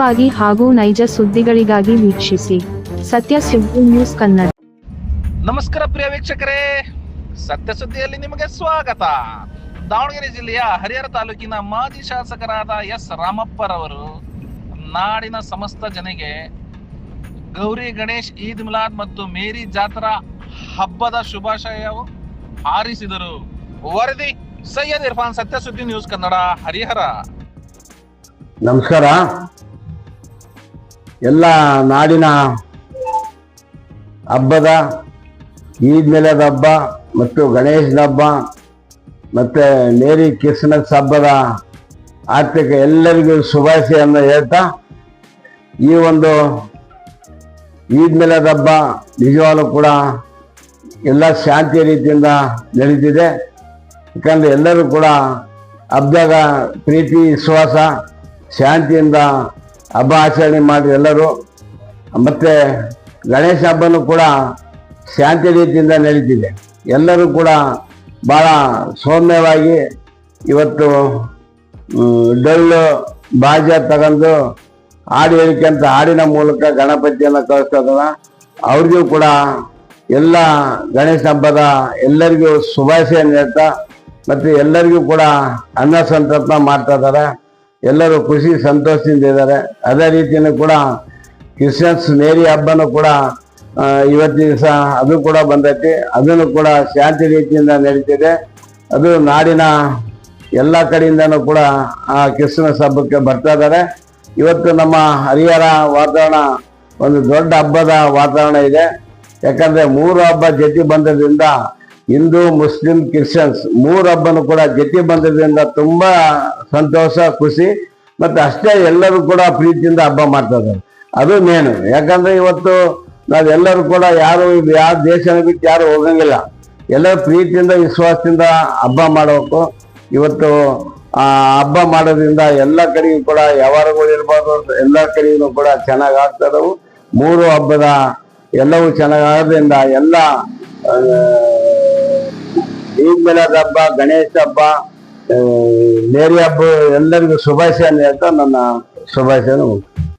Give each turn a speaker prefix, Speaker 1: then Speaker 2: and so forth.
Speaker 1: ವಾಗಿ ಹಾಗೂ ನೈಜ ಸುದ್ದಿಗಳಿಗಾಗಿ ವೀಕ್ಷಿಸಿ. ಸತ್ಯ ಸುದ್ದಿ ನ್ಯೂಸ್ ಕನ್ನಡ.
Speaker 2: ನಮಸ್ಕಾರ ಪ್ರಿಯ ವೀಕ್ಷಕರೇ. ಸತ್ಯ ಸುದ್ದಿಯಲ್ಲಿ ನಿಮಗೆ ಸ್ವಾಗತ. ದಾವಣಗೆರೆ ಜಿಲ್ಲೆಯ ಹರಿಹರ ತಾಲೂಕಿನ ಮಾಜಿ ಶಾಸಕರಾದ ಎಸ್ ರಾಮಪ್ಪರವರು ನಾಡಿನ ಸಮಸ್ತ ಜನಗೆ ಗೌರಿ ಗಣೇಶ್ ಈದ್ ಮಿಲಾದ್ ಮತ್ತು ಮೇರಿ ಜಾತ್ರಾ ಹಬ್ಬದ ಶುಭಾಶಯ ಹಾರಿಸಿದರು. ವರದಿ ಸೈಯದ್ ಇರ್ಫಾನ್ ಸತ್ಯ ಸುದ್ದಿ ನ್ಯೂಸ್ ಕನ್ನಡ ಹರಿಹರ.
Speaker 3: ನಮಸ್ಕಾರ. ಎಲ್ಲ ನಾಡಿನ ಹಬ್ಬದ, ಈದ್ ಮೇಲದ ಹಬ್ಬ ಮತ್ತು ಗಣೇಶನ ಹಬ್ಬ ಮತ್ತು ಮೇರಿ ಕ್ರಿಸ್ಮಸ್ ಹಬ್ಬದ ಆರ್ಥಿಕ ಎಲ್ಲರಿಗೂ ಶುಭಾಶಯನ್ನು ಹೇಳ್ತಾ, ಈ ಒಂದು ಈದ್ ಮೇಲದ ಹಬ್ಬ ನಿಜವಾಗ್ಲೂ ಕೂಡ ಎಲ್ಲ ಶಾಂತಿ ರೀತಿಯಿಂದ ನಡೀತಿದೆ. ಯಾಕಂದರೆ ಎಲ್ಲರೂ ಕೂಡ ಹಬ್ಬದ ಪ್ರೀತಿ, ವಿಶ್ವಾಸ ಶಾಂತಿಯಿಂದ ಹಬ್ಬ ಆಚರಣೆ ಮಾಡಿ ಎಲ್ಲರೂ, ಮತ್ತೆ ಗಣೇಶ ಹಬ್ಬನೂ ಕೂಡ ಶಾಂತಿ ರೀತಿಯಿಂದ ನಡೀತಿದೆ. ಎಲ್ಲರೂ ಕೂಡ ಭಾಳ ಸೌಮ್ಯವಾಗಿ ಇವತ್ತು ಡೊಳ್ಳು, ಬಾಜ ತಗೊಂಡು ಹಾಡು ಹೇಳಿಕೆಂತ ಹಾಡಿನ ಮೂಲಕ ಗಣಪತಿಯನ್ನು ಕಳಿಸ್ತಾ ಇದ್ದಾರ ಅವ್ರಿಗೂ ಕೂಡ ಎಲ್ಲ ಗಣೇಶ ಹಬ್ಬದ ಎಲ್ಲರಿಗೂ ಶುಭಾಶಯ ಹೇಳ್ತಾ, ಮತ್ತು ಎಲ್ಲರಿಗೂ ಕೂಡ ಅನ್ನ ಸಂತರ್ಪಣೆ ಮಾಡ್ತಾ ಇದ್ದಾರೆ ಎಲ್ಲರೂ ಖುಷಿ, ಸಂತೋಷದಿಂದ ಇದ್ದಾರೆ. ಅದೇ ರೀತಿಯೂ ಕೂಡ ಕ್ರಿಸ್ಮಸ್ ಮೇರಿ ಹಬ್ಬನೂ ಕೂಡ ಇವತ್ತಿನ ದಿವಸ ಅದು ಕೂಡ ಬಂದೈತಿ. ಅದನ್ನು ಕೂಡ ಶಾಂತಿ ರೀತಿಯಿಂದ ನಡೀತಿದೆ. ಅದು ನಾಡಿನ ಎಲ್ಲ ಕಡೆಯಿಂದನೂ ಕೂಡ ಆ ಕ್ರಿಸ್ಮಸ್ ಹಬ್ಬಕ್ಕೆ ಬರ್ತಾ ಇದ್ದಾರೆ. ಇವತ್ತು ನಮ್ಮ ಹರಿಹರ ವಾತಾವರಣ ಒಂದು ದೊಡ್ಡ ಹಬ್ಬದ ವಾತಾವರಣ ಇದೆ. ಯಾಕಂದರೆ ಮೂರು ಹಬ್ಬ ಜೊತೆ ಬಂದದ್ರಿಂದ ಹಿಂದೂ, ಮುಸ್ಲಿಂ, ಕ್ರಿಶ್ಚಿಯನ್ಸ್ ಮೂರು ಹಬ್ಬನೂ ಕೂಡ ಜೊತೆ ಬಂದದ್ರಿಂದ ತುಂಬಾ ಸಂತೋಷ, ಖುಷಿ. ಮತ್ತೆ ಅಷ್ಟೇ ಎಲ್ಲರೂ ಕೂಡ ಪ್ರೀತಿಯಿಂದ ಹಬ್ಬ ಮಾಡ್ತಾ ಇದ್ದಾರೆ. ಅದು ಮೇನು ಯಾಕಂದ್ರೆ ಇವತ್ತು ನಾವೆಲ್ಲರೂ ಕೂಡ ಯಾರು ಯಾವ ದೇಶನ ಬಿಟ್ಟು ಯಾರು ಹೋಗಂಗಿಲ್ಲ. ಎಲ್ಲರೂ ಪ್ರೀತಿಯಿಂದ, ವಿಶ್ವಾಸದಿಂದ ಹಬ್ಬ ಮಾಡಬೇಕು. ಇವತ್ತು ಹಬ್ಬ ಮಾಡೋದ್ರಿಂದ ಎಲ್ಲ ಕಡೆಗೂ ಕೂಡ ವ್ಯವಹಾರಗಳು ಇರ್ಬೋದು ಎಲ್ಲ ಕಡೆಗೂ ಕೂಡ ಚೆನ್ನಾಗಿ ಆಗ್ತಾ ಇದಾವು. ಮೂರು ಹಬ್ಬದ ಎಲ್ಲವೂ ಚೆನ್ನಾಗಿ ಆಗೋದ್ರಿಂದ ಎಲ್ಲ ಆ, ಈದ್ ಮಿಲಾದ್ ಹಬ್ಬ ಗಣೇಶ ಹಬ್ಬ ಮೇರಿ ಹಬ್ಬ ಎಲ್ಲರಿಗೂ ಶುಭಾಶಯ ಹೇಳ್ತಾ ನನ್ನ ಶುಭಾಶಯ.